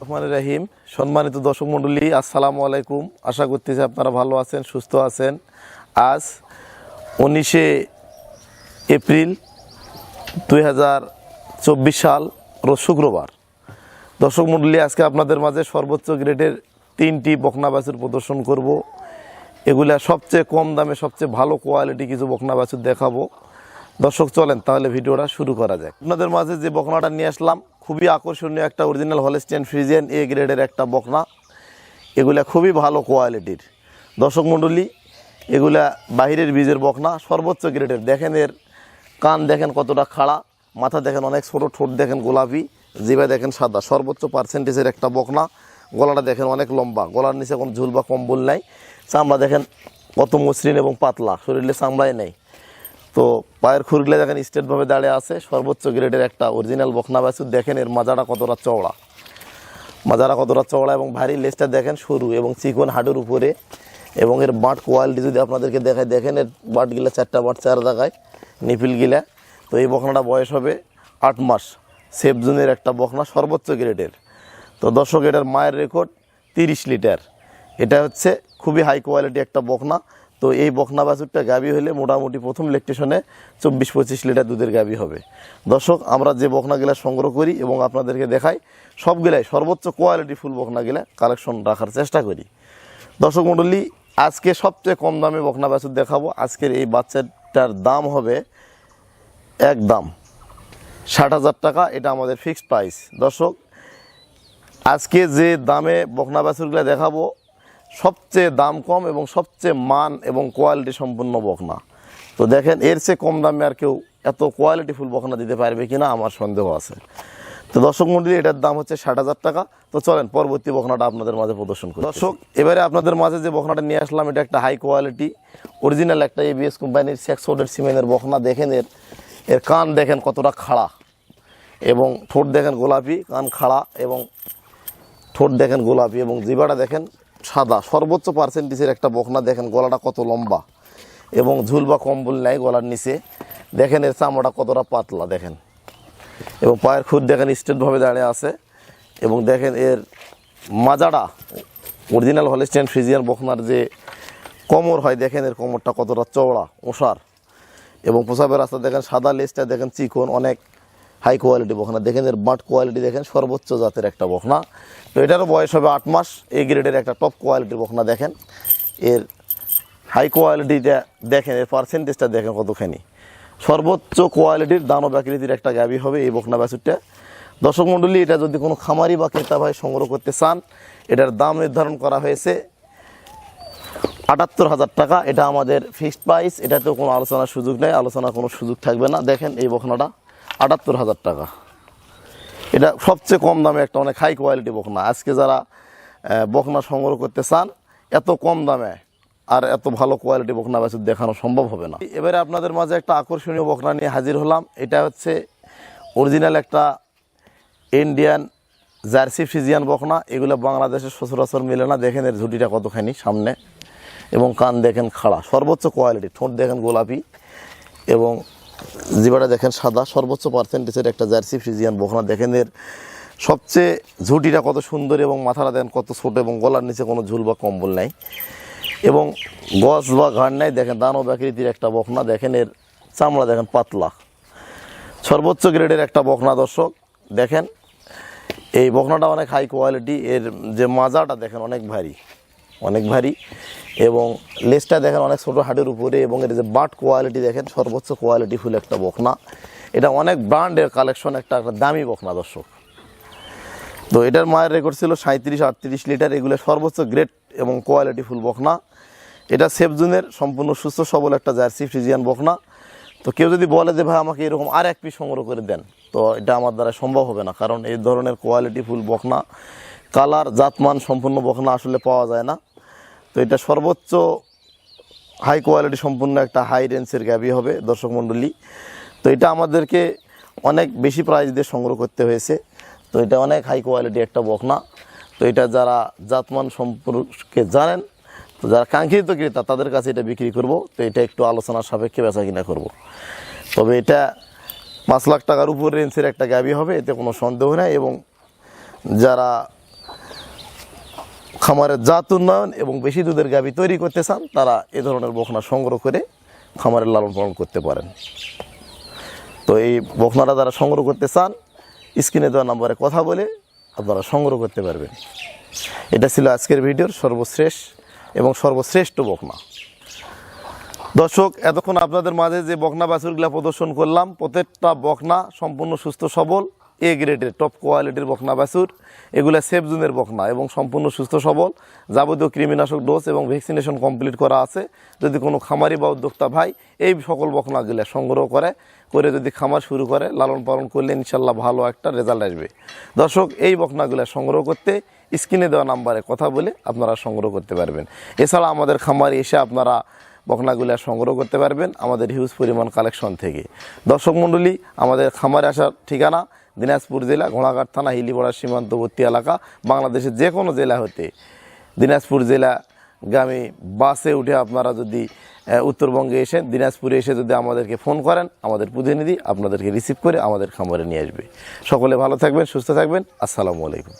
রহমান রাহিম। সম্মানিত দর্শক মণ্ডলী, আসসালামু আলাইকুম। আশা করতেছি আপনারা ভালো আছেন, সুস্থ আছেন। আজ উনিশে এপ্রিল দুই হাজার চব্বিশ সাল রোজ শুক্রবার। দর্শক মণ্ডলী, আজকে আপনাদের মাঝে সর্বোচ্চ গ্রেডের তিনটি বকনা বাছুর প্রদর্শন করব। এগুলা সবচেয়ে কম দামে সবচেয়ে ভালো কোয়ালিটি কিছু বকনা বাছুর দেখাবো। দর্শক, চলেন তাহলে ভিডিওটা শুরু করা যাক। আপনাদের মাঝে যে বকনাটা নিয়ে আসলাম খুবই আকর্ষণীয় একটা অরিজিনাল হলেস্টিয়ান ফ্রিজিয়ান এ গ্রেডের একটা বকনা। এগুলা খুবই ভালো কোয়ালিটির দর্শক মণ্ডলী, এগুলা বাহিরের বীজের বকনা, সর্বোচ্চ গ্রেডের দেখেন এর কান দেখেন কতটা খাড়া, মাথা দেখেন অনেক ছোটো, ঠোঁট দেখেন গোলাপি জিবা দেখেন সাদা। সর্বোচ্চ পার্সেন্টেজের একটা বকনা। গলাটা দেখেন অনেক লম্বা। গলার নিচে কোনো ঝুল বা কম্বল নাই। চামড়া দেখেন কত মসৃণ এবং পাতলা। শরীরে চামড়াই নেই। তো পায়ের খুরগুলো দেখেন স্টেটভাবে দাঁড়িয়ে আছে, সর্বোচ্চ গ্রেডের একটা অরিজিনাল বকনা বাছুর। দেখেন এর মাজাটা কতটা চওড়া। মাজারা কতটা চওড়া এবং ভারী লেজটা দেখেন সরু এবং চিকন হাডুর উপরে। এবং এর বাঁট কোয়ালিটি যদি আপনাদেরকে দেখায় দেখেন এর বাটগুলা চারটা বাট চার জায়গায়, নিপিলগুলা। তো এই বকনাটা বয়স হবে আট মাস। সেফ জুনের একটা বকনা সর্বোচ্চ গ্রেডের। তো দর্শক, এটার মায়ের রেকর্ড তিরিশ লিটার। এটা হচ্ছে খুবই হাই কোয়ালিটি একটা বকনা তো এই বকনা বাছুরটা গাবি হলে মোটামুটি প্রথম ইলেকট্রিশনে চব্বিশ পঁচিশ লিটার দুধের গাবি হবে। দর্শক, আমরা যে বকনাগুলা সংগ্রহ করি এবং আপনাদেরকে দেখাই, সবগুলাই সর্বোচ্চ কোয়ালিটি ফুল বকনাগুলা কালেকশন রাখার চেষ্টা করি। দর্শক মণ্ডলী, আজকে সবচেয়ে কম দামে বকনা বাছুর দেখাবো। আজকের এই বাচ্চাটার দাম হবে এক দাম ষাট হাজার টাকা, এটা আমাদের ফিক্সড প্রাইস দর্শক, আজকে যে দামে বকনা বাছুরগুলো দেখাবো সবচেয়ে দাম কম এবং সবচেয়ে মান এবং কোয়ালিটি সম্পূর্ণ বকনা। তো দেখেন, এর চেয়ে কম দামে আর কেউ এত কোয়ালিটি ফুল বকনা দিতে পারবে কি না আমার সন্দেহ আছে। তো দর্শক মন্ডলী, এটার দাম হচ্ছে ষাট হাজার টাকা। তো চলেন, পরবর্তী বকনাটা আপনাদের মাঝে প্রদর্শন করি। দর্শক, এবারে আপনাদের মাঝে যে বকনাটা নিয়ে আসলাম, এটা একটা হাই কোয়ালিটি অরিজিনাল একটা এবিএস কোম্পানির সেক্সোডের সিমেন্টের বকনা। দেখেন এর এর কান দেখেন কতটা খাড়া এবং ঠোঁট দেখেন গোলাপি, কান খাড়া এবং ঠোঁট দেখেন গোলাপি এবং জিবাটা দেখেন সাদা, সর্বোচ্চ পার্সেন্টেজের একটা বকনা, দেখেন গলাটা কত লম্বা এবং ঝুল বা কম্বল নেয় গলার নিচে। দেখেন এর চামড়া কতটা পাতলা, দেখেন। এবং পায়ের খুদ দেখেন স্ট্রেটভাবে দাঁড়িয়ে আছে এবং দেখেন এর মাজাটা অরিজিনাল হলিস্টেন ফ্রিজিয়ান বখনার যে কোমর হয়, দেখেন এর কোমরটা কতটা চওড়া ওষার এবং পোশাবের রাস্তা দেখেন সাদা লেজটা দেখেন চিকন, অনেক হাই কোয়ালিটি বখনা। দেখেন এর বাট কোয়ালিটি দেখেন, সর্বোচ্চ জাতের একটা বখনা। তো এটারও বয়স হবে আট মাস এই গ্রেডের একটা টপ কোয়ালিটির বখনা দেখেন। এর হাই কোয়ালিটিটা দেখেন, এর পার্সেন্টেজটা দেখেন কতখানি। সর্বোচ্চ কোয়ালিটির দানব আকৃতির একটা গাবি হবে এই বকনা বাছুরটা। দর্শক মণ্ডলী এটা যদি কোনো খামারি বা ক্রেতা ভাই সংগ্রহ করতে চান, এটার দাম নির্ধারণ করা হয়েছে আটাত্তর হাজার টাকা। এটা আমাদের ফিক্সড প্রাইস এটাতেও কোনো আলোচনার সুযোগ নেই, আলোচনার কোনো সুযোগ থাকবে না। দেখেন এই বখনাটা। আটাত্তর হাজার টাকা। এটা সবচেয়ে কম দামে একটা অনেক হাই কোয়ালিটি বকনা। আজকে যারা বকনা সংগ্রহ করতে চান, এত কম দামে আর এত ভালো কোয়ালিটি বকনা বাছুর দেখানো সম্ভব হবে না। এবারে আপনাদের মাঝে একটা আকর্ষণীয় বকনা নিয়ে হাজির হলাম। এটা হচ্ছে অরিজিনাল একটা ইন্ডিয়ান জার্সি ফ্রিজিয়ান বকনা। এগুলো বাংলাদেশের সচরাচর মিলে না। দেখেন এর ঝুটিটা কতখানি সামনে এবং কান দেখেন খাড়া। সর্বোচ্চ কোয়ালিটি ঠোঁট দেখেন গোলাপি এবং জিবাটা দেখেন সাদা, সর্বোচ্চ পার্সেন্টেজের একটা জার্সি ফ্রিজিয়ান বকনা দেখেন এর সবচেয়ে ঝুটিটা কত সুন্দর এবং মাথাটা দেখেন কত ছোট এবং গলার নিচে কোনো ঝুল বা কম্বল নাই। এবং গছ বা ঘাড় নাই, দেখেন দানব আকৃতির একটা বকনা দেখেন এর চামড়া দেখেন পাতলা। সর্বোচ্চ গ্রেডের একটা বকনা দর্শক। দেখেন, এই বকনাটা অনেক হাই কোয়ালিটি এর যে মাজাটা দেখেন অনেক ভারী। অনেক ভারী। এবং লেজটা দেখেন অনেক ছোটো হাটের উপরে এবং এর যে বাট কোয়ালিটি দেখেন, সর্বোচ্চ কোয়ালিটি ফুল একটা বকনা। এটা অনেক ব্র্যান্ডের কালেকশন একটা একটা দামি বকনা দর্শক। তো এটার মায়ের রেকর্ড ছিল সাঁত্রিশ আটত্রিশ লিটার, এগুলো সর্বোচ্চ গ্রেড এবং কোয়ালিটি ফুল বকনা। এটা সেফ জুনের, সম্পূর্ণ সুস্থ, সবল একটা জার্সি ফ্রিজিয়ান বকনা। তো কেউ যদি বলে যে, ভাই, আমাকে এরকম আর এক পিস সংগ্রহ করে দেন, তো এটা আমার দ্বারা সম্ভব হবে না। কারণ এই ধরনের কোয়ালিটি ফুল বকনা কালার জাতমান সম্পূর্ণ বকনা আসলে পাওয়া যায় না। তো এটা সর্বোচ্চ হাই কোয়ালিটি সম্পূর্ণ একটা হাই রেঞ্জের গ্যাবি হবে, দর্শক মণ্ডলী। তো এটা আমাদেরকে অনেক বেশি প্রাইস দিয়ে সংগ্রহ করতে হয়েছে। তো এটা অনেক হাই কোয়ালিটি একটা বকনা। তো এটা যারা জাতমান সম্পর্কে জানেন, তো যারা কাঙ্ক্ষিত ক্রেতা, তাদের কাছে এটা বিক্রি করব। তো এটা একটু আলোচনার সাপেক্ষে বেচা কিনা করব। তবে এটা পাঁচ লাখ টাকার উপর রেঞ্জের একটা গাবি হবে, এতে কোনো সন্দেহ নেই এবং যারা খামারের জাত উন্নয়ন এবং বেশি দুধের গাভী তৈরি করতে চান, তারা এ ধরনের বকনা সংগ্রহ করে খামারের লালন পালন করতে পারেন। তো এই বকনাটা যারা সংগ্রহ করতে চান, স্ক্রিনে দেওয়া নম্বরে কথা বলে আপনারা সংগ্রহ করতে পারবেন। এটা ছিল আজকের ভিডিওর সর্বশেষ এবং সর্বশ্রেষ্ঠ বকনা। দর্শক, এতক্ষণ আপনাদের মাঝে যে বকনা বাছুরগুলা প্রদর্শন করলাম, প্রত্যেকটা বকনা সম্পূর্ণ সুস্থ সবল। এ গ্রেডের টপ কোয়ালিটির বকনা বাছুর, এগুলো সেফ জুনের বকনা এবং সম্পূর্ণ সুস্থ, সবল, যাবতীয় কৃমিনাশক ডোজ এবং ভ্যাকসিনেশন কমপ্লিট করা আছে। যদি কোনো খামারি বা উদ্যোক্তা ভাই এই সকল বকনাগুলা সংগ্রহ করে করে যদি খামার শুরু করে, লালন পালন করলে ইনশাল্লাহ ভালো একটা রেজাল্ট আসবে। দর্শক, এই বকনাগুলা সংগ্রহ করতে স্ক্রিনে দেওয়া নাম্বারে কথা বলে আপনারা সংগ্রহ করতে পারবেন। এছাড়া আমাদের খামারে এসে আপনারা বকনাগুলা সংগ্রহ করতে পারবেন আমাদের হিউজ পরিমাণ কালেকশন থেকে। দর্শক মণ্ডলী আমাদের খামারে আসার ঠিকানা দিনাজপুর জেলা, ঘোড়াঘাট থানা হিলিপাড়া সীমান্তবর্তী এলাকা, বাংলাদেশের যে কোনো জেলা হতে দিনাজপুর জেলা গামী বাসে উঠে আপনারা যদি উত্তরবঙ্গে এসে দিনাজপুরে এসে যদি আমাদেরকে ফোন করেন, আমাদের প্রতিনিধি আপনাদেরকে রিসিভ করে আমাদের খামারে নিয়ে আসবে। সকলে ভালো থাকবেন, সুস্থ থাকবেন, আসসালামু আলাইকুম।